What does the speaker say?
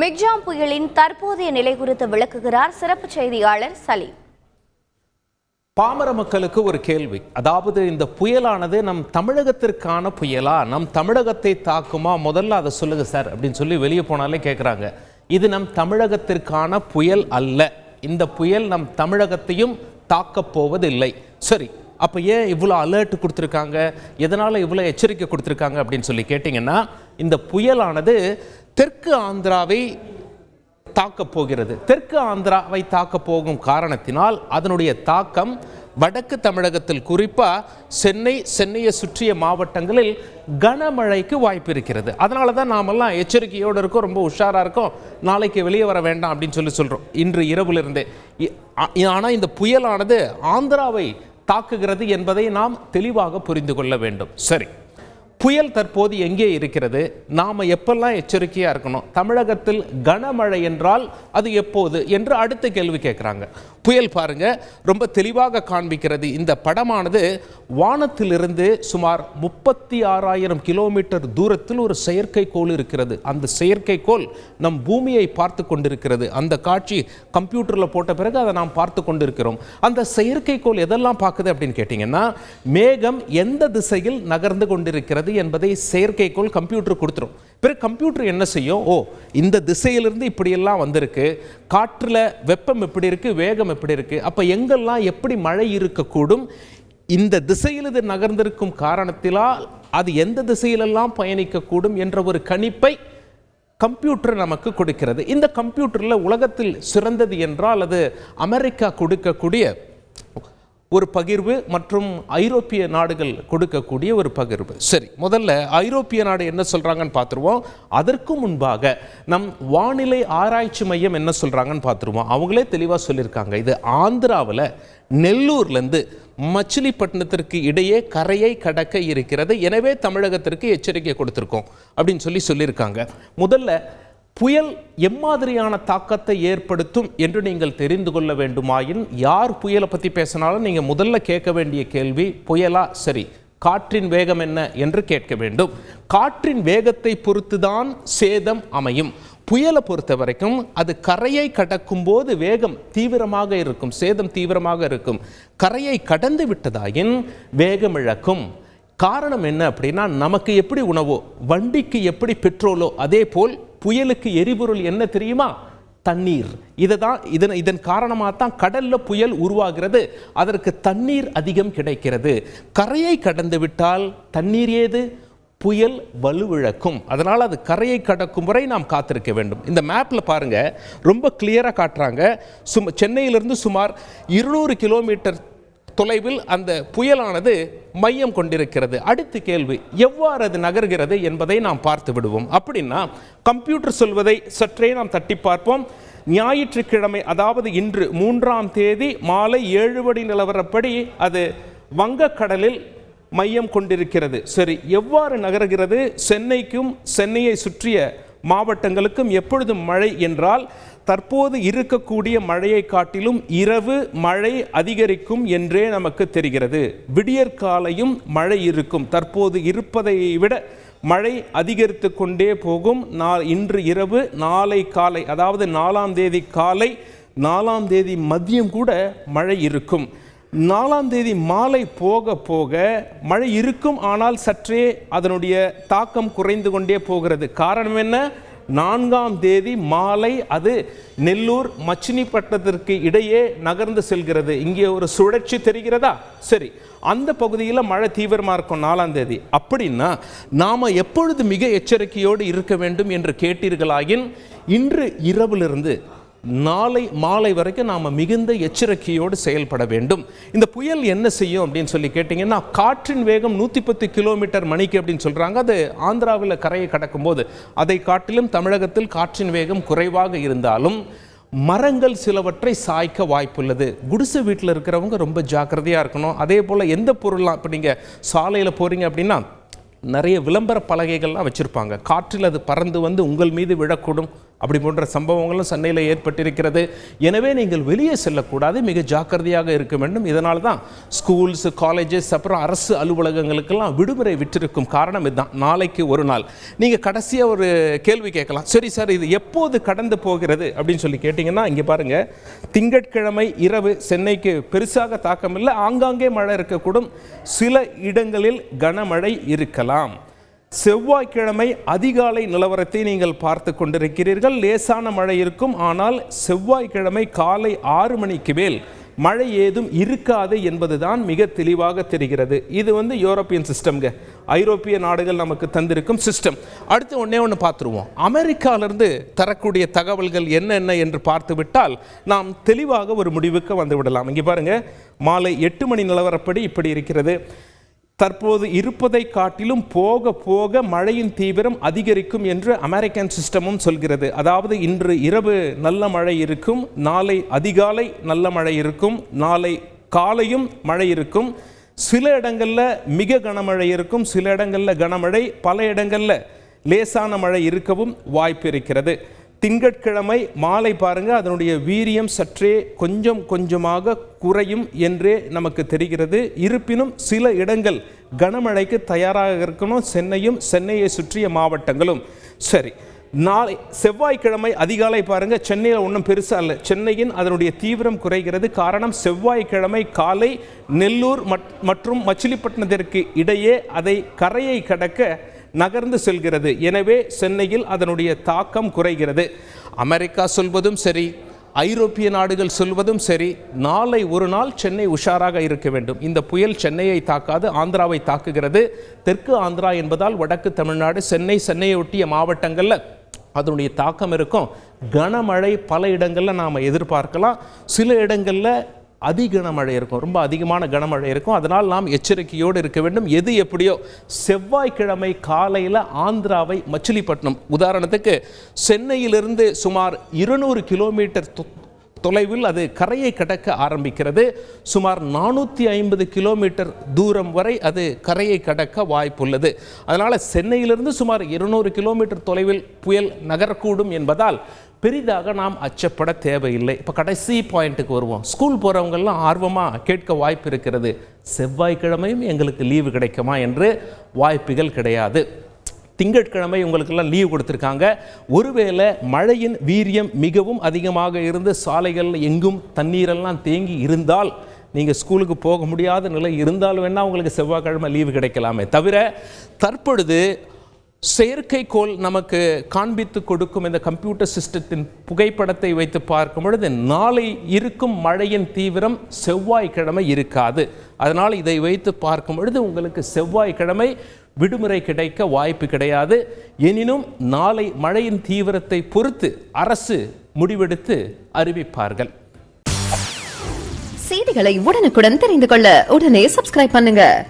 Michaung புயலின் தற்போதைய நிலை குறித்து விளக்குகிறார் சிறப்பு செய்தியாளர் சலீம். பாமர மக்களுக்கு ஒரு கேள்வி. அதாவது இந்த புயலானது நம் தமிழகத்திற்கான புயலா? நம் தமிழகத்தை தாக்குமா? முதல்ல அதை சொல்லுங்க சார் அப்படின்னு சொல்லி வெளியே போனாலே கேட்குறாங்க இது நம் தமிழகத்திற்கான புயல் அல்ல. இந்த புயல் நம் தமிழகத்தையும் தாக்கப் போவதில்லை. சரி அப்போ ஏன் இவ்வளோ அலர்ட் கொடுத்துருக்காங்க? எதனால் இவ்வளோ எச்சரிக்கை கொடுத்துருக்காங்க அப்படின்னு சொல்லி கேட்டிங்கன்னா இந்த புயலானது தெற்கு ஆந்திராவை தாக்கப் போகிறது. தெற்கு ஆந்திராவை தாக்கப் போகும் காரணத்தினால் அதனுடைய தாக்கம் வடக்கு தமிழகத்தில் குறிப்பாக சென்னை சென்னையை சுற்றிய மாவட்டங்களில் கனமழைக்கு வாய்ப்பு இருக்கிறது. அதனால தான் நாமெல்லாம் எச்சரிக்கையோடு இருக்கோம் ரொம்ப உஷாராக இருக்கோம். நாளைக்கு வெளியே வர வேண்டாம் அப்படின்னு சொல்லி சொல்கிறோம் இன்று இரவிலிருந்தே. ஆனால் இந்த புயலானது ஆந்திராவை தாக்குகிறது என்பதை நாம் தெளிவாக புரிந்து கொள்ள வேண்டும். சரி. புயல் தற்போது எங்கே இருக்கிறது? நாம் எப்பெல்லாம் எச்சரிக்கையாக இருக்கணும்? தமிழகத்தில் கனமழை என்றால் அது எப்போது? என்று அடுத்த கேள்வி கேட்குறாங்க. புயல் பாருங்க ரொம்ப தெளிவாக காண்பிக்கிறது இந்த படமானது. வானத்திலிருந்து சுமார் முப்பத்தி ஆறாயிரம் கிலோமீட்டர் தூரத்தில் ஒரு செயற்கைக்கோள் இருக்கிறது. அந்த செயற்கைக்கோள் நம் பூமியை பார்த்து கொண்டிருக்கிறது. அந்த காட்சி கம்ப்யூட்டரில் போட்ட பிறகு அதை நாம் பார்த்து கொண்டிருக்கிறோம். அந்த செயற்கைக்கோள் எதெல்லாம் பார்க்குது அப்படின்னு கேட்டிங்கன்னா மேகம் எந்த திசையில் நகர்ந்து கொண்டிருக்கிறது என்பதை செயற்கைக்கோள் கம்ப்யூட்டர் கொடுத்துரும். பிறகு கம்ப்யூட்டர் என்ன செய்யும்? ஓ இந்த திசையிலிருந்து இப்படியெல்லாம் வந்திருக்கு. காற்றில் வெப்பம் எப்படி இருக்கு? வேகம் எப்படி இருக்குது அப்போ எங்கெல்லாம் எப்படி மழை இருக்கக்கூடும்? இந்த திசையில் இது நகர்ந்திருக்கும் காரணத்தினால் அது எந்த திசையிலெல்லாம் பயணிக்கக்கூடும் என்ற ஒரு கணிப்பை கம்ப்யூட்டர் நமக்கு கொடுக்கிறது. இந்த கம்ப்யூட்டரில் உலகத்தில் சிறந்தது என்றால் அது அமெரிக்கா கொடுக்கக்கூடிய ஒரு பகிர்வு மற்றும் ஐரோப்பிய நாடுகள் கொடுக்கக்கூடிய ஒரு பகிர்வு. சரி முதல்ல ஐரோப்பிய நாடு என்ன சொல்கிறாங்கன்னு பார்த்துருவோம் அதற்கு முன்பாக நம் வானிலை ஆராய்ச்சி மையம் என்ன சொல்கிறாங்கன்னு பார்த்துருவோம் அவங்களே தெளிவாக சொல்லியிருக்காங்க. இது ஆந்திராவில் நெல்லூர்லேருந்து மச்சிலிப்பட்டினத்திற்கு இடையே கரையை கடக்க இருக்கிறது. எனவே தமிழகத்திற்கு எச்சரிக்கை கொடுத்துருக்கோம் அப்படின்னு சொல்லி சொல்லியிருக்காங்க. முதல்ல புயல் எம்மாதிரியான தாக்கத்தை ஏற்படுத்தும் என்று நீங்கள் தெரிந்து கொள்ள வேண்டுமாயின் யார் புயலை பற்றி பேசினாலும் நீங்கள் முதல்ல கேட்க வேண்டிய கேள்வி புயலா சரி காற்றின் வேகம் என்ன என்று கேட்க வேண்டும். காற்றின் வேகத்தை பொறுத்துதான் சேதம் அமையும். புயலை பொறுத்த வரைக்கும் அது கரையை கடக்கும் போது வேகம் தீவிரமாக இருக்கும் சேதம் தீவிரமாக இருக்கும். கரையை கடந்து விட்டதாயின் வேகம் இழக்கும். காரணம் என்ன அப்படின்னா நமக்கு எப்படி உணவோ வண்டிக்கு எப்படி பெட்ரோலோ அதே போல் புயலுக்கு எரிபொருள் என்ன தெரியுமா? தண்ணீர். இதை தான் இதன் இதன் காரணமாக தான் கடலில் புயல் உருவாகிறது. அதற்கு தண்ணீர் அதிகம் கிடைக்கிறது. கரையை கடந்து விட்டால் தண்ணீர் ஏது? புயல் வலுவிழக்கும். அதனால் அது கரையை கடக்கும் வரை நாம் காத்திருக்க வேண்டும். இந்த மேப்பில் பாருங்க ரொம்ப கிளியராக காட்டுறாங்க. சும் சென்னையிலிருந்து சுமார் இருநூறு கிலோமீட்டர் தொலைவில் அந்த புயலானது மையம் கொண்டிருக்கிறது. அடுத்த கேள்வி எவ்வாறு அது நகர்கிறது என்பதை நாம் பார்த்து விடுவோம். அப்படின்னா கம்ப்யூட்டர் சொல்வதை சற்றே நாம் தட்டி பார்ப்போம். ஞாயிற்றுக்கிழமை அதாவது இன்று மூன்றாம் தேதி மாலை ஏழு மணி நிலவரப்படி அது வங்கக்கடலில் மையம் கொண்டிருக்கிறது. சரி எவ்வாறு நகர்கிறது? சென்னைக்கும் சென்னையை சுற்றிய மாவட்டங்களுக்கும் எப்பொழுதும் மழை என்றால் தற்போது இருக்கக்கூடிய மழையை காட்டிலும் இரவு மழை அதிகரிக்கும் என்றே நமக்கு தெரிகிறது. விடியற்காலையும் மழை இருக்கும். தற்போது இருப்பதை விட மழை அதிகரித்து கொண்டே போகும். நா இன்று இரவு நாளை காலை அதாவது நாலாம் தேதி காலை நாலாம் தேதி மதியம் கூட மழை இருக்கும். நாலாம் தேதி மாலை போக போக மழை இருக்கும் ஆனால் சற்றே அதனுடைய தாக்கம் குறைந்து கொண்டே போகிறது. காரணம் என்ன? நான்காம் தேதி மாலை அது நெல்லூர் மச்சினிப்பட்டத்திற்கு இடையே நகர்ந்து செல்கிறது. இங்கே ஒரு சுழற்சி தெரிகிறதா? சரி. அந்த பகுதியில் மழை தீவிரமாக இருக்கும் நாலாம் தேதி. அப்படின்னா நாம் எப்பொழுது மிக எச்சரிக்கையோடு இருக்க வேண்டும் என்று கேட்டீர்களாயின் இன்று இரவிலிருந்து நாளை மாலை வரைக்கும் நாம் மிகுந்த எச்சரிக்கையோடு செயல்பட வேண்டும். இந்த புயல் என்ன செய்யும் அப்படின்னு சொல்லி கேட்டிங்கன்னா காற்றின் வேகம் நூற்றி பத்து கிலோமீட்டர் மணிக்கு அப்படின்னு சொல்கிறாங்க அது ஆந்திராவில் கரையை கடக்கும்போது. அதை காட்டிலும் தமிழகத்தில் காற்றின் வேகம் குறைவாக இருந்தாலும் மரங்கள் சிலவற்றை சாய்க்க வாய்ப்புள்ளது. குடிசை வீட்டில் இருக்கிறவங்க ரொம்ப ஜாக்கிரதையாக இருக்கணும். அதே போல் எந்த பொருளாக இப்போ நீங்கள் சாலையில் போகிறீங்க அப்படின்னா நிறைய விளம்பர பலகைகள்லாம் வச்சுருப்பாங்க. காற்றில் அது பறந்து வந்து உங்கள் மீது விழக்கூடும். அப்படி போன்ற சம்பவங்களும் சென்னையில் ஏற்பட்டிருக்கிறது. எனவே நீங்கள் வெளியே செல்லக்கூடாது மிக ஜாக்கிரதையாக இருக்க வேண்டும். இதனால தான் ஸ்கூல்ஸ் காலேஜஸ் அப்புறம் அரசு அலுவலகங்களுக்கெல்லாம் விடுமுறை விட்டிருக்கும் காரணம் இதுதான். நாளைக்கு ஒரு நாள். நீங்கள் கடைசியாக ஒரு கேள்வி கேட்கலாம். சரி சார் இது எப்போது கடந்து போகிறது அப்படின்னு சொல்லி கேட்டிங்கன்னா இங்கே பாருங்கள் திங்கட்கிழமை இரவு சென்னைக்கு பெருசாக தாக்கமில்லை. ஆங்காங்கே மழை இருக்கக்கூடும். சில இடங்களில் கனமழை இருக்கலாம். செவ்வாய்க்கிழமை அதிகாலை நிலவரத்தை நீங்கள் பார்த்து கொண்டிருக்கிறீர்கள். லேசான மழை இருக்கும். ஆனால் செவ்வாய்க்கிழமை காலை ஆறு மணிக்கு மேல் மழை ஏதும் இருக்காது என்பதுதான் மிக தெளிவாக தெரிகிறது. இது வந்து யூரோப்பியன் சிஸ்டம்ங்க. ஐரோப்பிய நாடுகள் நமக்கு தந்திருக்கும் சிஸ்டம். அடுத்து ஒன்றே ஒன்று பார்த்துருவோம். அமெரிக்காவிலிருந்து தரக்கூடிய தகவல்கள் என்னென்ன என்று பார்த்து விட்டால் நாம் தெளிவாக ஒரு முடிவுக்கு வந்து விடலாம் இங்கே பாருங்க. மாலை எட்டு மணி நிலவரப்படி இப்படி இருக்கிறது. தற்போது இருப்பதை காட்டிலும் போக போக மழையின் தீவிரம் அதிகரிக்கும் என்று அமெரிக்கன் சிஸ்டமும் சொல்கிறது. அதாவது இன்று இரவு நல்ல மழை இருக்கும் நாளை அதிகாலை நல்ல மழை இருக்கும் நாளை காலையும் மழை இருக்கும். சில இடங்களில் மிக கனமழை இருக்கும் சில இடங்களில் கனமழை பல இடங்களில் லேசான மழை இருக்கவும் வாய்ப்பு இருக்கிறது. திங்கட்கிழமை மாலை பாருங்கள் அதனுடைய வீரியம் சற்றே கொஞ்சம் கொஞ்சமாக குறையும் என்றே நமக்கு தெரிகிறது. இருப்பினும் சில இடங்கள் கனமழைக்கு தயாராக இருக்கணும் சென்னையும் சென்னையை சுற்றிய மாவட்டங்களும். சரி நாளை செவ்வாய்க்கிழமை அதிகாலை பாருங்க சென்னையில் ஒன்றும் பெருசாக இல்லை. சென்னையின் அதனுடைய தீவிரம் குறைகிறது. காரணம் செவ்வாய்க்கிழமை காலை நெல்லூர் மட்- மற்றும் மச்சிலிப்பட்டினத்திற்கு இடையே அதை கரையை கடக்க நகர்ந்து செல்கிறது. எனவே சென்னையில் அதனுடைய தாக்கம் குறைகிறது. அமெரிக்கா சொல்வதும் சரி ஐரோப்பிய நாடுகள் சொல்வதும் சரி நாளை ஒரு நாள் சென்னை உஷாராக இருக்க வேண்டும். இந்த புயல் சென்னையை தாக்காது ஆந்திராவை தாக்குகிறது. தெற்கு ஆந்திரா என்பதால் வடக்கு தமிழ்நாடு சென்னை சென்னையை ஒட்டிய மாவட்டங்களில் அதனுடைய தாக்கம் இருக்கும். கனமழை பல இடங்களில் நாம் எதிர்பார்க்கலாம். சில இடங்களில் அதி கனமழை இருக்கும் ரொம்ப அதிகமான கனமழை இருக்கும் அதனால் நாம் எச்சரிக்கையோடு இருக்க வேண்டும். எது எப்படியோ செவ்வாய்க்கிழமை காலையில் ஆந்திராவை மச்சிலிப்பட்டினம். உதாரணத்துக்கு சென்னையிலிருந்து சுமார் இருநூறு கிலோமீட்டர் தொ- தொலைவில் அது கரையை கடக்க ஆரம்பிக்கிறது. சுமார் நானூற்றி ஐம்பது கிலோமீட்டர் தூரம் வரை அது கரையை கடக்க வாய்ப்புள்ளது. அதனால் சென்னையிலிருந்து சுமார் இருநூறு கிலோமீட்டர் தொலைவில் புயல் நகரக்கூடும் என்பதால் பெரிதாக நாம் அச்சப்பட தேவையில்லை. இப்போ கடைசி பாயிண்ட்டுக்கு வருவோம். ஸ்கூல் போகிறவங்கெல்லாம் ஆர்வமாக கேட்க வாய்ப்பு இருக்கிறது. செவ்வாய்க்கிழமையும் எங்களுக்கு லீவு கிடைக்குமா என்று வாய்ப்புகள் கிடையாது. திங்கட்கிழமை உங்களுக்கெல்லாம் லீவ் கொடுத்துருக்காங்க. ஒருவேளை மழையின் வீரியம் மிகவும் அதிகமாக இருந்து சாலைகளில் எங்கும் தண்ணீரெல்லாம் தேங்கி இருந்தால் நீங்கள் ஸ்கூலுக்கு போக முடியாத நிலை இருந்தால் வேணால் உங்களுக்கு செவ்வாய்க்கிழமை லீவு கிடைக்கலாமே தவிர தற்பொழுது செயற்கைக்கோள் நமக்கு காண்பித்து கொடுக்கும் இந்த கம்ப்யூட்டர் சிஸ்டத்தின் புகைப்படத்தை வைத்து பார்க்கும் பொழுது நாளை இருக்கும் மழையின் தீவிரம் செவ்வாய்க்கிழமை இருக்காது. அதனால் இதை வைத்து பார்க்கும் பொழுது உங்களுக்கு செவ்வாய்க்கிழமை விடுமுறை கிடைக்க வாய்ப்பு கிடையாது. எனினும் நாளை மழையின் தீவிரத்தை பொறுத்து அரசு முடிவெடுத்து அறிவிப்பார்கள். செய்திகளை உடனுக்குடன் தெரிந்து கொள்ள உடனே சப்ஸ்கிரைப் பண்ணுங்க.